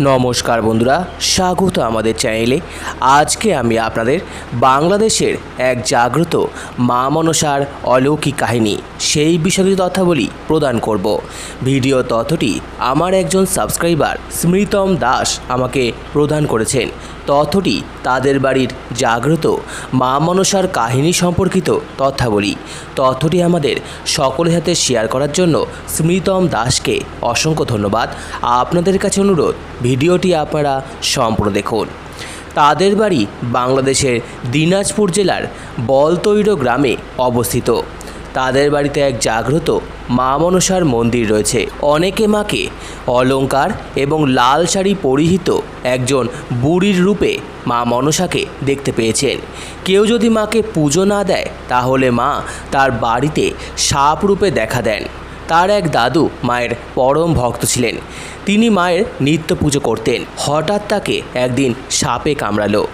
নমস্কার বন্ধুরা, স্বাগত আমাদের চ্যানেলে। আজকে আমি আপনাদের বাংলাদেশের এক জাগ্রত মা মনসার অলৌকিক কাহিনী, সেই বিষয়ে তথ্যাবলী প্রদান করব। ভিডিও তথ্যটি আমার একজন সাবস্ক্রাইবার স্মৃতম দাস আমাকে প্রদান করেছেন। তথ্যটি তাদের বাড়ির জাগ্রত মা মনসার কাহিনী সম্পর্কিত তথ্যাবলী। তথ্যটি আমাদের সকলের হাতে শেয়ার করার জন্য স্মৃতম দাসকে অসংখ্য ধন্যবাদ। আপনাদের কাছে অনুরোধ ভিডিওটি আপনারা সম্পূর্ণ দেখুন। তাদের বাড়ি বাংলাদেশের দিনাজপুর জেলার বলতৈর গ্রামে অবস্থিত। তাদের বাড়িতে এক জাগ্রত মা মনসার মন্দির রয়েছে। অনেকে মাকে অলংকার এবং লাল শাড়ি পরিহিত একজন বুড়ির রূপে মা মনসাকে দেখতে পেয়েছেন। কেউ যদি মাকে পুজো না দেয়, তাহলে মা তার বাড়িতে সাপ রূপে দেখা দেন। তার এক দাদু মায়ের পরম ভক্ত ছিলেন। তিনি মায়ের নিত্য পুজো করতেন। হঠাৎ তাকে একদিন সাপে কামড়ালো।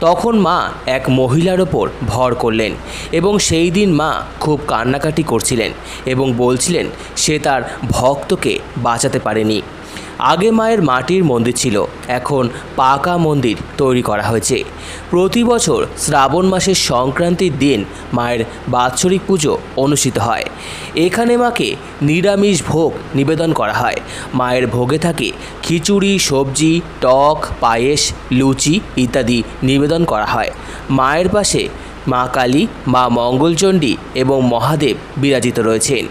তখন মা এক মহিলার ওপর ভর করলেন এবং সেই দিন মা খুব কান্নাকাটি করছিলেন এবং বলছিলেন, সে তার ভক্তকে বাঁচাতে পারেনি। আগে মায়ের মাটির মন্দির ছিল। এখন পাকা মন্দির তৈরি করা হয়েছে। প্রতি বছর শ্রাবণ মাসের সংক্রান্তির দিন মায়ের বাৎসরিক পুজো অনুষ্ঠিত হয়। এখানে মাকে নিরামিষ ভোগ নিবেদন করা হয়। মায়ের ভোগে থাকে খিচুড়ি, সবজি, টক, পায়েস, লুচি ইত্যাদি নিবেদন করা হয়। মায়ের পাশে মা কালী, মা মঙ্গলচণ্ডী এবং মহাদেব বিরাজিত রয়েছেন।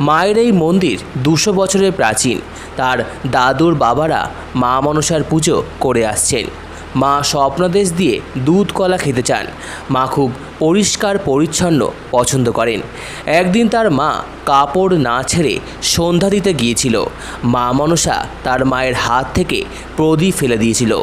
মায়ের এই মন্দির দুশো বছরের প্রাচীন। তার দাদুর বাবারা মা মনসার পুজো করে আসছেন। মা স্বপ্নদেশ দিয়ে দুধ কলা খেতে চান। মা খুব পরিষ্কার পরিচ্ছন্ন পছন্দ করেন। একদিন তার মা কাপড় না ছেড়ে সন্ধ্যা দিতে গিয়েছিল। মা মনসা তার মায়ের হাত থেকে প্রদীপ ফেলে দিয়েছিল।